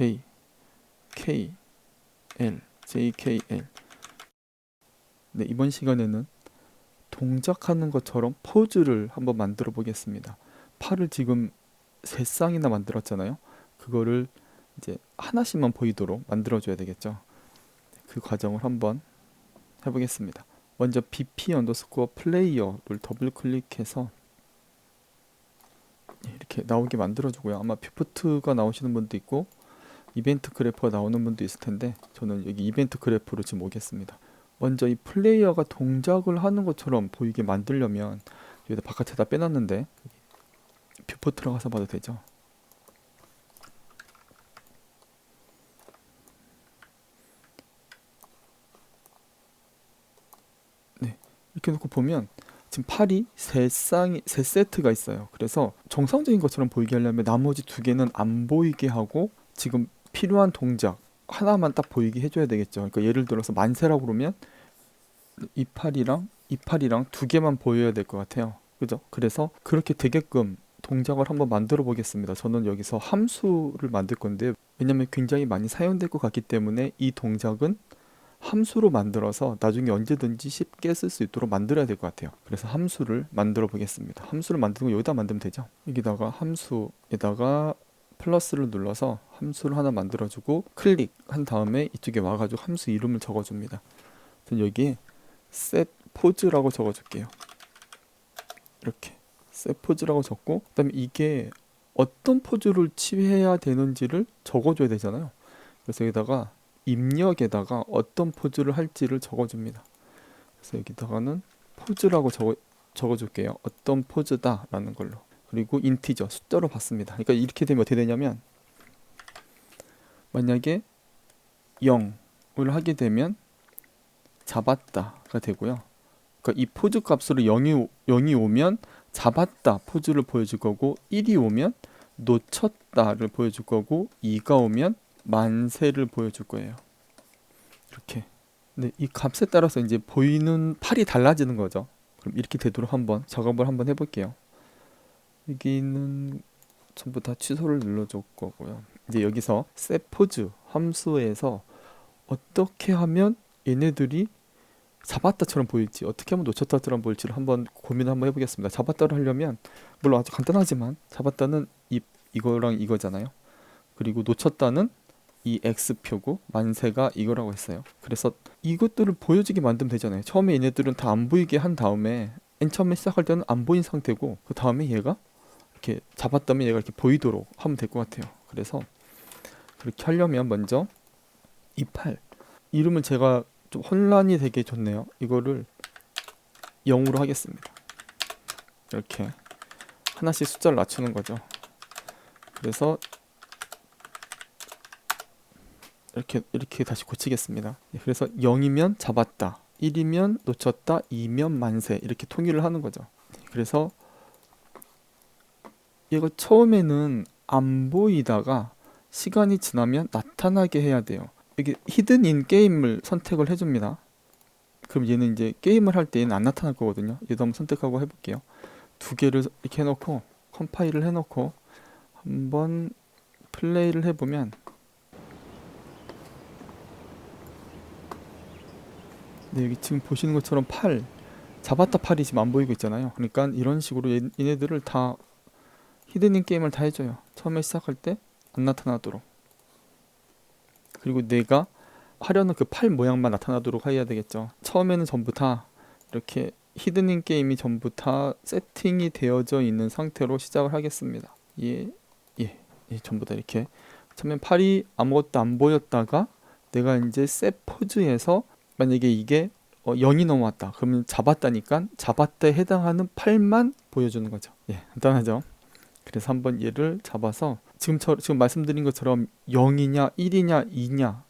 J K L J K L 네, 이번 시간에는 동작하는 것처럼 포즈를 한번 만들어 보겠습니다. 팔을 지금 세 쌍이나 만들었잖아요. 그거를 이제 하나씩만 보이도록 만들어 줘야 되겠죠. 그 과정을 한번 해보겠습니다. 먼저 bp 언더스코어 플레이어를 더블 클릭해서 이렇게 나오게 만들어 주고요. 아마 뷰포트가 나오시는 분도 있고 이벤트 그래프가 나오는 분도 있을 텐데 저는 여기 이벤트 그래프로 지금 오겠습니다. 먼저 이 플레이어가 동작을 하는 것처럼 보이게 만들려면 여기다 바깥에다 빼놨는데 뷰포 들어가서 봐도 되죠. 네, 이렇게 놓고 보면 지금 팔이 세 쌍이 세 세트가 있어요. 그래서 정상적인 것처럼 보이게 하려면 나머지 두 개는 안 보이게 하고 지금 필요한 동작 하나만 딱 보이게 해줘야 되겠죠. 그러니까 예를 들어서 만세라고 그러면 이 팔이랑 이 팔이랑 두 개만 보여야 될 것 같아요. 그죠? 그래서 그렇게 되게끔 동작을 한번 만들어 보겠습니다. 저는 여기서 함수를 만들 건데 왜냐면 굉장히 많이 사용될 것 같기 때문에 이 동작은 함수로 만들어서 나중에 언제든지 쉽게 쓸 수 있도록 만들어야 될 것 같아요. 그래서 함수를 만들어 보겠습니다. 함수를 만드는 거 여기다 만들면 되죠. 여기다가 함수에다가 플러스를 눌러서 함수를 하나 만들어주고 클릭한 다음에 이쪽에 와가지고 함수 이름을 적어줍니다. 전 여기에 set 포즈라고 적어줄게요. 이렇게 set 포즈라고 적고 그다음에 이게 어떤 포즈를 취해야 되는지를 적어줘야 되잖아요. 그래서 여기다가 입력에다가 어떤 포즈를 할지를 적어줍니다. 그래서 여기다가는 포즈라고 적어 적어줄게요. 어떤 포즈다라는 걸로. 그리고 인티저 숫자로 받습니다. 그러니까 이렇게 되면 어떻게 되냐면 만약에 0을 하게 되면 잡았다가 되고요. 그러니까 이 포즈 값으로 0이, 0이 오면 잡았다 포즈를 보여줄 거고 1이 오면 놓쳤다를 보여줄 거고 2가 오면 만세를 보여줄 거예요. 이렇게. 근데 이 값에 따라서 이제 보이는 팔이 달라지는 거죠. 그럼 이렇게 되도록 한번 작업을 한번 해볼게요. 여기는 전부 다 취소를 눌러줄 거고요. 이제 여기서 pose 함수에서 어떻게 하면 얘네들이 잡았다처럼 보일지 어떻게 하면 놓쳤다처럼 보일지를 한번 고민을 한번 해보겠습니다. 잡았다를 하려면 물론 아주 간단하지만 잡았다는 이 이거랑 이거잖아요. 그리고 놓쳤다는 이 x표고 만세가 이거라고 했어요. 그래서 이것들을 보여지게 만들면 되잖아요. 처음에 얘네들은 다 안 보이게 한 다음에 맨 처음에 시작할 때는 안 보인 상태고 그 다음에 얘가 이렇게 잡았다면 얘가 이렇게 보이도록 하면 될 것 같아요. 그래서 그렇게 하려면 먼저 이 팔 이름을 제가 좀 혼란이 되게 좋네요. 이거를 0으로 하겠습니다. 이렇게 하나씩 숫자를 낮추는 거죠. 그래서 이렇게 이렇게 다시 고치겠습니다. 그래서 0이면 잡았다, 1이면 놓쳤다, 2면 만세 이렇게 통일을 하는 거죠. 그래서 얘가 처음에는 안 보이다가 시간이 지나면 나타나게 해야 돼요. 여기 히든 인 게임을 선택을 해줍니다. 그럼 얘는 이제 게임을 할 때는 안 나타날 거거든요. 얘도 한번 선택하고 해볼게요. 두 개를 이렇게 해놓고 컴파일을 해놓고 한번 플레이를 해보면 네, 여기 지금 보시는 것처럼 팔 잡았다 팔이 지금 안 보이고 있잖아요. 그러니까 이런 식으로 얘, 얘네들을 다 히든인 게임을 다 해줘요. 처음에 시작할 때 안 나타나도록. 그리고 내가 하려는 그 팔 모양만 나타나도록 해야 되겠죠. 처음에는 전부 다 이렇게 히든인 게임이 전부 다 세팅이 되어져 있는 상태로 시작을 하겠습니다. 예, 예, 예 전부 다 이렇게. 처음엔 팔이 아무것도 안 보였다가 내가 이제 셋 포즈에서 만약에 이게 어, 0이 넘어왔다. 그러면 잡았다니까 잡았다에 해당하는 팔만 보여주는 거죠. 예, 간단하죠. 그래서 한번 얘를 잡아서 지금 저, 지금 말씀드린 것처럼 0이냐 1이냐 2냐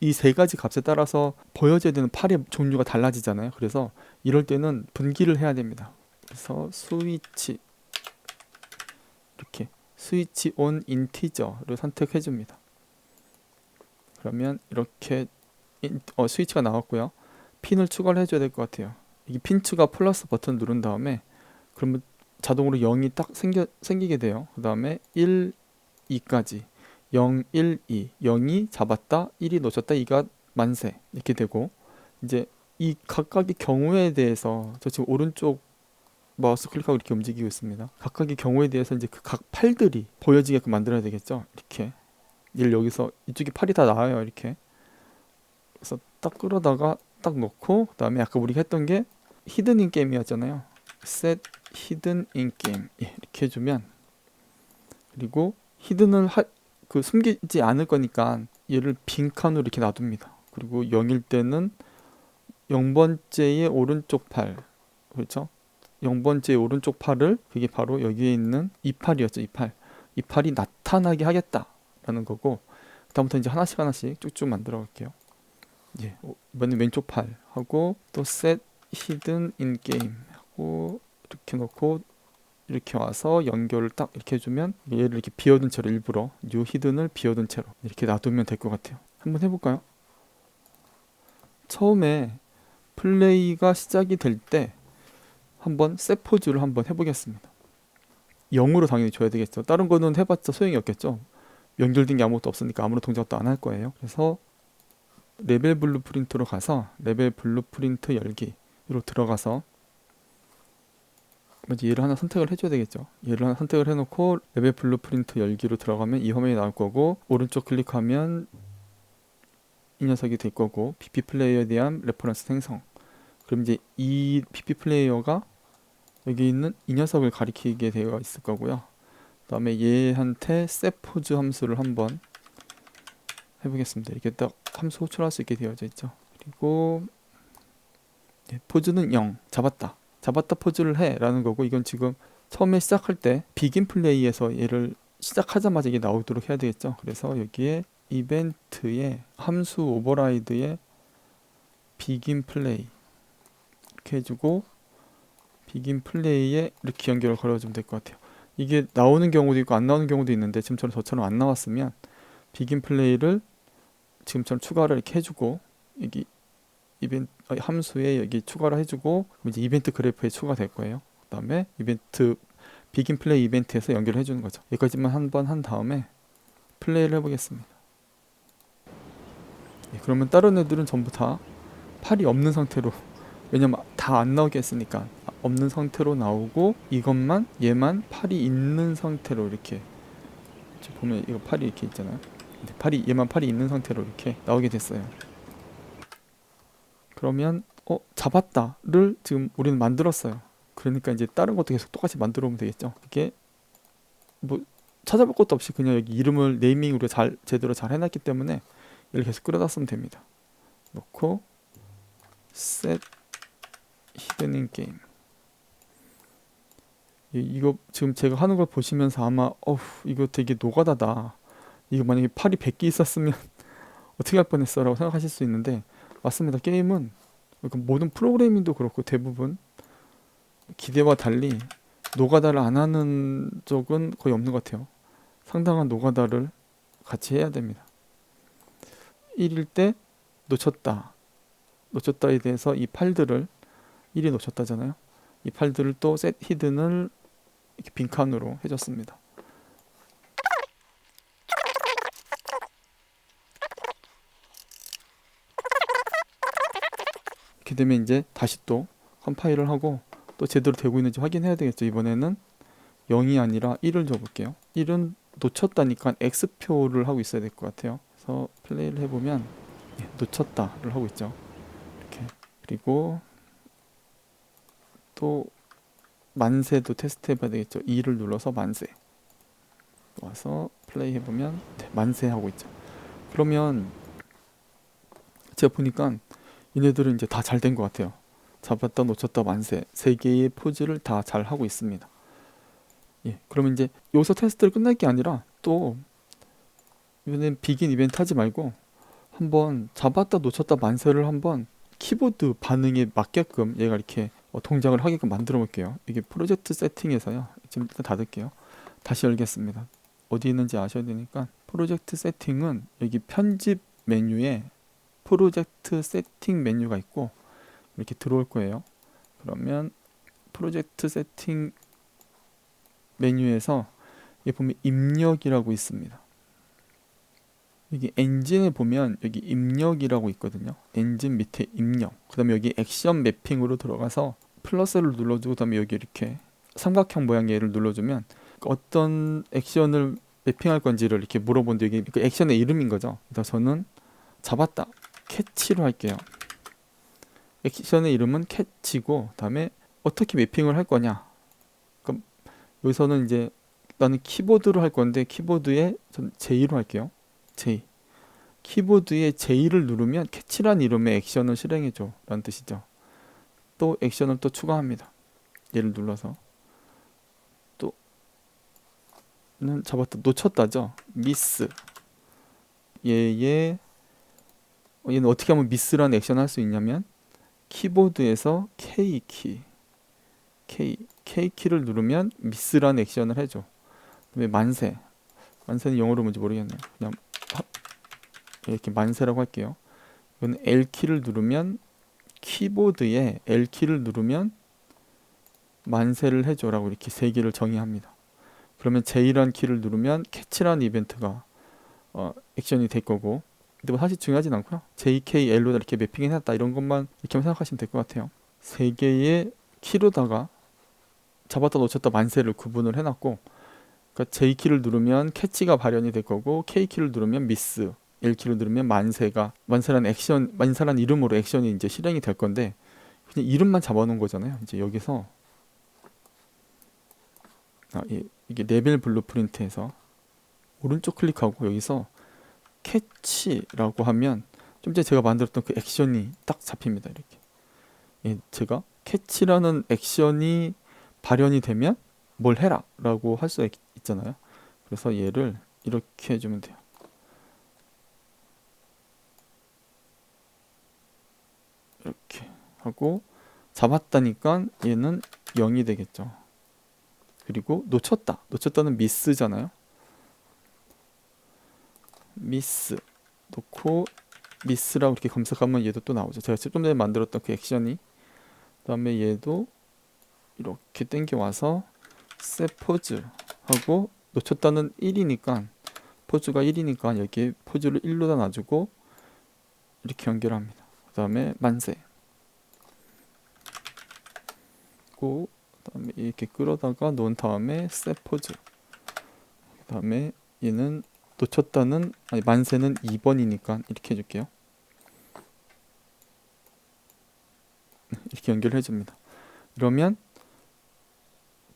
이이세 가지 값에 따라서 보여져야 되는 팔의 종류가 달라지잖아요. 그래서 이럴 때는 분기를 해야 됩니다. 그래서 스위치 이렇게 스위치 온 인티저를 선택해 줍니다. 그러면 이렇게 인, 어, 스위치가 나왔고요. 핀을 추가를 해줘야 될 것 같아요. 이게 핀 추가 플러스 버튼 누른 다음에 그러면 자동으로 0이 딱 생겨, 생기게 돼요. 그 다음에 1, 2까지 0, 1, 2 0이 잡았다 1이 놓쳤다 2가 만세 이렇게 되고 이제 이 각각의 경우에 대해서 저 지금 오른쪽 마우스 클릭하고 이렇게 움직이고 있습니다. 각각의 경우에 대해서 이제 그 각 팔들이 보여지게끔 만들어야 되겠죠. 이렇게 얘를 여기서 이쪽에 팔이 다 나와요. 이렇게 그래서 딱 끌어다가 딱 놓고 그다음에 아까 우리가 했던 게 히든 인 게임이었잖아요. set hidden in game 예, 이렇게 해주면 그리고 히든을 하, 그 숨기지 않을 거니까 얘를 빈칸으로 이렇게 놔둡니다. 그리고 0일 때는 0번째의 오른쪽 팔 그렇죠? 0번째 오른쪽 팔을 그게 바로 여기에 있는 이 팔이었죠. 이 팔. 이 팔이 나타나게 하겠다라는 거고 그다음부터 이제 하나씩 하나씩 쭉쭉 만들어 갈게요. 예. 이번에 왼쪽 팔 하고 또 set hidden in game 하고 이렇게 놓고 이렇게 와서 연결을 딱 이렇게 해주면 얘를 이렇게 비워둔 채로 일부러 new hidden을 비워둔 채로 이렇게 놔두면 될 것 같아요. 한번 해볼까요? 처음에 플레이가 시작이 될 때 한번 셋 포즈를 한번 해보겠습니다. 0으로 당연히 줘야 되겠죠. 다른 거는 해봤자 소용이 없겠죠. 연결된 게 아무것도 없으니까 아무런 동작도 안 할 거예요. 그래서 레벨 블루프린트로 가서 레벨 블루프린트 열기로 들어가서 먼저 얘를 하나 선택을 해줘야 되겠죠. 얘를 하나 선택을 해놓고 레벨 블루프린트 열기로 들어가면 이 화면이 나올 거고 오른쪽 클릭하면 이 녀석이 될 거고 PP 플레이어에 대한 레퍼런스 생성. 그럼 이제 이 PP 플레이어가 여기 있는 이 녀석을 가리키게 되어 있을 거고요. 그다음에 얘한테 set 포즈 함수를 한번 해보겠습니다. 이렇게 딱 함수 호출할 수 있게 되어져 있죠. 그리고 예, 포즈는 0 잡았다. 잡았다 포즈를 해라는 거고 이건 지금 처음에 시작할 때 비긴 플레이에서 얘를 시작하자마자 이게 나오도록 해야 되겠죠. 그래서 여기에 이벤트에 함수 오버라이드에 비긴 플레이 이렇게 해주고 비긴 플레이에 이렇게 연결을 걸어주면 될 것 같아요. 이게 나오는 경우도 있고 안 나오는 경우도 있는데 지금처럼 저처럼 안 나왔으면 비긴 플레이를 지금처럼 추가를 이렇게 해주고 여기 이벤트 어, 함수에 여기 추가를 해주고 이제 이벤트 그래프에 추가될 거예요. 그 다음에 이벤트 비긴 플레이 이벤트에서 연결을 해주는 거죠. 여기까지만 한 번 한 다음에 플레이를 해보겠습니다. 예, 그러면 다른 애들은 전부 다 팔이 없는 상태로 왜냐면 다 안 나오게 했으니까 없는 상태로 나오고 이것만 얘만 팔이 있는 상태로 이렇게 보면 이거 팔이 이렇게 있잖아요. 근데 팔이 얘만 팔이 있는 상태로 이렇게 나오게 됐어요. 그러면 어 잡았다를 지금 우리는 만들었어요. 그러니까 이제 다른 것도 계속 똑같이 만들어 보면 되겠죠. 이게 뭐 찾아볼 것도 없이 그냥 여기 이름을 네이밍으로 잘 제대로 잘 해놨기 때문에 이를 계속 끌어다 쓰면 됩니다. 놓고 set hidden in game 이거 지금 제가 하는 걸 보시면서 아마 어후 이거 되게 노가다다 이거 만약에 팔이 100개 있었으면 어떻게 할 뻔했어 라고 생각하실 수 있는데 맞습니다. 게임은 모든 프로그래밍도 그렇고 대부분 기대와 달리 노가다를 안 하는 적은 거의 없는 것 같아요. 상당한 노가다를 같이 해야 됩니다. 1일 때 놓쳤다. 놓쳤다에 대해서 이 팔들을 1이 놓쳤다잖아요. 이 팔들을 또 hidden을 이렇게 빈칸으로 해줬습니다. 이렇게 되면 이제 다시 또 컴파일을 하고 또 제대로 되고 있는지 확인해야 되겠죠. 이번에는 0이 아니라 1을 줘볼게요. 1은 놓쳤다니까 X표를 하고 있어야 될 것 같아요. 그래서 플레이를 해보면 예, 놓쳤다를 하고 있죠. 이렇게 그리고 또 만세도 테스트 해봐야 되겠죠. 2를 눌러서 만세. 와서 플레이 해보면 네, 만세 하고 있죠. 그러면 제가 보니까 얘네들은 이제 다 잘 된 것 같아요. 잡았다 놓쳤다 만세 세 개의 포즈를 다 잘 하고 있습니다. 예, 그러면 이제 여기서 테스트를 끝날 게 아니라 또 이번엔 비긴 이벤트 하지 말고 한번 잡았다 놓쳤다 만세를 한번 키보드 반응에 맞게끔 얘가 이렇게 어, 동작을 하게끔 만들어 볼게요. 이게 프로젝트 세팅에서요. 지금 일단 닫을게요. 다시 열겠습니다. 어디 있는지 아셔야 되니까 프로젝트 세팅은 여기 편집 메뉴에 프로젝트 세팅 메뉴가 있고 이렇게 들어올 거예요. 그러면 프로젝트 세팅 메뉴에서 여기 보면 입력이라고 있습니다. 여기 엔진에 보면 여기 입력이라고 있거든요. 엔진 밑에 입력. 그 다음에 여기 액션 매핑으로 들어가서 플러스를 눌러주고 그 다음에 여기 이렇게 삼각형 모양의 얘를 눌러주면 어떤 액션을 매핑할 건지를 이렇게 물어본데 여기 그 액션의 이름인 거죠. 그래서 저는 잡았다 캐치로 할게요. 액션의 이름은 캐치고 다음에 어떻게 매핑을 할 거냐. 그럼 여기서는 이제 나는 키보드로 할 건데 키보드에 전 J로 할게요. J. 키보드에 J를 누르면 캐치란 이름의 액션을 실행해 줘 라는 뜻이죠. 또 액션을 또 추가합니다. 얘를 눌러서 또는 잡았다 놓쳤다죠. 미스. 얘의 어, 얘는 어떻게 하면 미스라는 액션을 할 수 있냐면 키보드에서 K 키 K K 키를 누르면 미스라는 액션을 해줘. 그다음에 만세. 만세는 영어로 뭔지 모르겠네요. 그냥 하- 이렇게 만세라고 할게요. 이건 L 키를 누르면 키보드에 L 키를 누르면 만세를 해줘라고 이렇게 세 개를 정의합니다. 그러면 J란 키를 누르면 캐치라는 이벤트가 어, 액션이 될 거고 근데 뭐 사실 중요하진 않고요. JKL로 이렇게 매핑해놨다 이런 것만 이렇게만 생각하시면 될 것 같아요. 세 개의 키로다가 잡았다 놓쳤다 만세를 구분을 해놨고 그러니까 J키를 누르면 캐치가 발현이 될 거고 K키를 누르면 미스 L키를 누르면 만세가 만세란 액션 만세란 이름으로 액션이 이제 실행이 될 건데 그냥 이름만 잡아놓은 거잖아요. 이제 여기서 아, 이, 이게 레벨 블루프린트에서 오른쪽 클릭하고 여기서 캐치라고 하면 좀 전에 제가 만들었던 그 액션이 딱 잡힙니다. 이렇게. 예, 제가 캐치라는 액션이 발현이 되면 뭘 해라 라고 할 수 있잖아요. 그래서 얘를 이렇게 해주면 돼요. 이렇게 하고 잡았다니까 얘는 0이 되겠죠. 그리고 놓쳤다. 놓쳤다는 미스잖아요. 미스 놓고 미스라고 이렇게 검색하면 얘도 또 나오죠. 제가 좀 전에 만들었던 그 액션이 그다음에 얘도 이렇게 땡겨 와서 셋 포즈 하고 놓쳤다는 1이니까 포즈가 1이니까 여기에 포즈를 1로다 놔주고 이렇게 연결합니다. 그 다음에 만세 고 그다음에 이렇게 끌어다가 놓은 다음에 셋 포즈 그 다음에 얘는 놓쳤다는 아니 만세는 2번이니까 이렇게 해줄게요. 이렇게 연결해 줍니다. 이러면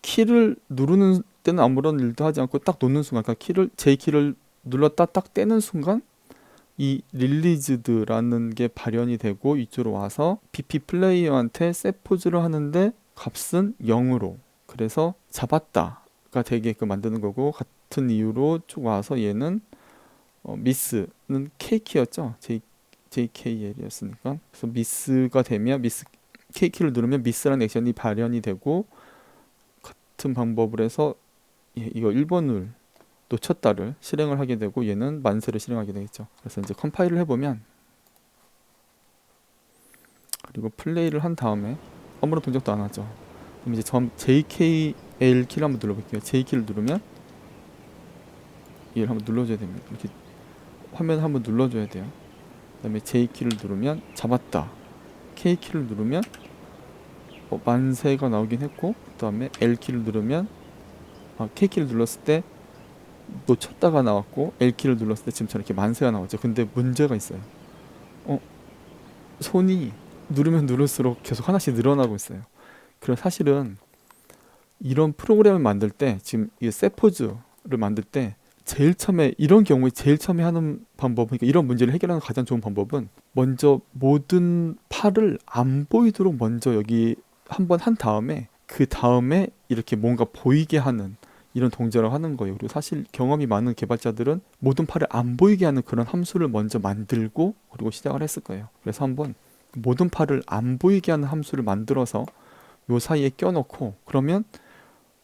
키를 누르는 때는 아무런 일도 하지 않고 딱 놓는 순간, 그러니까 키를 J 키를 눌렀다 딱 떼는 순간 이 릴리즈드라는 게 발현이 되고 이쪽으로 와서 BP 플레이어한테 셋 포즈를 하는데 값은 0으로 그래서 잡았다가 되게끔 만드는 거고 같은 이유로 쭉 와서 얘는 어, 미스는 K 키였죠 J JKL이었으니까 그래서 미스가 되면 미스 K 키를 누르면 미스라는 액션이 발현이 되고 같은 방법을 해서 예, 이거 1번을 놓쳤다를 실행을 하게 되고 얘는 만세를 실행하게 되겠죠. 그래서 이제 컴파일을 해보면 그리고 플레이를 한 다음에 아무런 동작도 안 하죠. 그럼 이제 점 JKL 키를 한번 눌러볼게요. J 키를 누르면 얘를 한번 눌러줘야 됩니다. 이렇게 화면 한번 눌러줘야 돼요. 그 다음에 J 키를 누르면 잡았다. K 키를 누르면 어, 만세가 나오긴 했고 그 다음에 L 키를 누르면 아, K 키를 눌렀을 때 놓쳤다가 나왔고 L 키를 눌렀을 때 지금처럼 이렇게 만세가 나왔죠. 근데 문제가 있어요. 어 손이 누르면 누를수록 계속 하나씩 늘어나고 있어요. 그럼 사실은 이런 프로그램을 만들 때 지금 이 세포즈를 만들 때 제일 처음에 이런 경우에 제일 처음에 하는 방법은 그러니까 이런 문제를 해결하는 가장 좋은 방법은 먼저 모든 팔을 안 보이도록 먼저 여기 한번 한 다음에 그 다음에 이렇게 뭔가 보이게 하는 이런 동작을 하는 거예요. 그리고 사실 경험이 많은 개발자들은 모든 팔을 안 보이게 하는 그런 함수를 먼저 만들고 그리고 시작을 했을 거예요. 그래서 한번 모든 팔을 안 보이게 하는 함수를 만들어서 요 사이에 껴놓고 그러면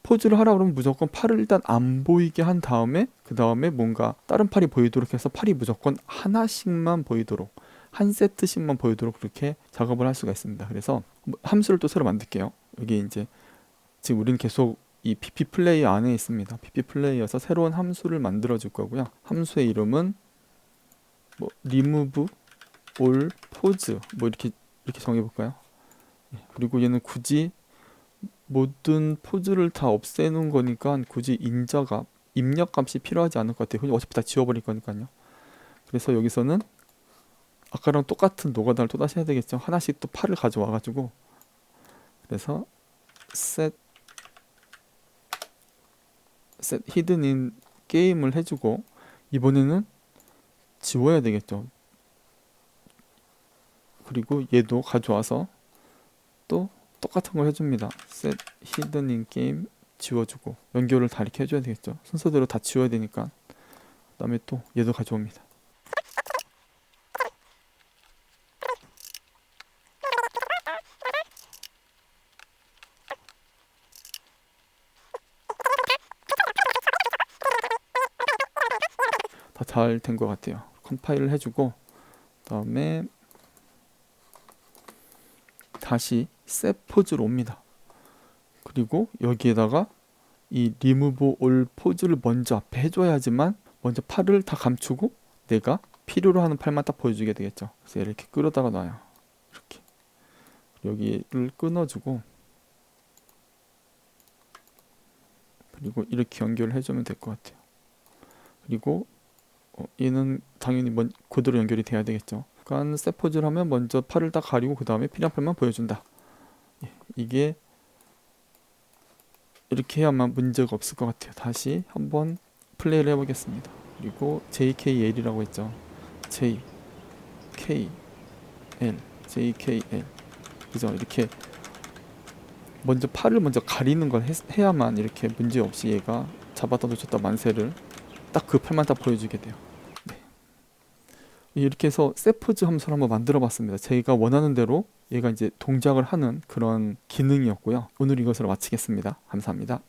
포즈를 하라 그러면 무조건 팔을 일단 안 보이게 한 다음에 그 다음에 뭔가 다른 팔이 보이도록 해서 팔이 무조건 하나씩만 보이도록 한 세트씩만 보이도록 그렇게 작업을 할 수가 있습니다. 그래서 함수를 또 새로 만들게요. 여기 이제 지금 우리는 계속 이 PP 플레이어 안에 있습니다. PP 플레이어에서 새로운 함수를 만들어 줄 거고요. 함수의 이름은 뭐 remove all pose 뭐 이렇게 이렇게 정해 볼까요? 예, 그리고 얘는 굳이 모든 포즈를 다 없애는 거니까 굳이 인자값, 입력값이 필요하지 않을 것 같아요. 어차피 다 지워버릴 거니까요. 그래서 여기서는 아까랑 똑같은 노가다를 또 다시 해야 되겠죠. 하나씩 또 팔을 가져와 가지고 그래서 set set hidden in 게임을 해주고 이번에는 지워야 되겠죠. 그리고 얘도 가져와서 또 똑같은 걸 해줍니다. set hidden in game 지워주고 연결을 다 이렇게 해줘야 되겠죠. 순서대로 다 지워야 되니까 그다음에 또 얘도 가져옵니다. 다 잘 된 것 같아요. 컴파일을 해주고 그다음에 다시 셋 포즈로 옵니다. 그리고 여기에다가 이 리무브 올 포즈를 먼저 앞에 해줘야지만 먼저 팔을 다 감추고 내가 필요로 하는 팔만 딱 보여주게 되겠죠. 그래서 이렇게 끌어다가 놔요. 이렇게 여기를 끊어주고 그리고 이렇게 연결을 해주면 될 것 같아요. 그리고 어, 얘는 당연히 먼, 그대로 연결이 돼야 되겠죠. 그러니까 셋 포즈를 하면 먼저 팔을 딱 가리고 그 다음에 필요한 팔만 보여준다. 예, 이게 이렇게 해야만 문제가 없을 것 같아요. 다시 한번 플레이를 해보겠습니다. 그리고 JKL이라고 했죠. J, K, L, JKL. 그죠? 이렇게 먼저 팔을 먼저 가리는 걸 했- 해야만 이렇게 문제 없이 얘가 잡았다 놓쳤다 만세를 딱 그 팔만 딱 보여주게 돼요. 네. 이렇게 해서 세포즈 함수를 한번 만들어 봤습니다. 제가 원하는 대로 얘가 이제 동작을 하는 그런 기능이었고요. 오늘 이것으로 마치겠습니다. 감사합니다.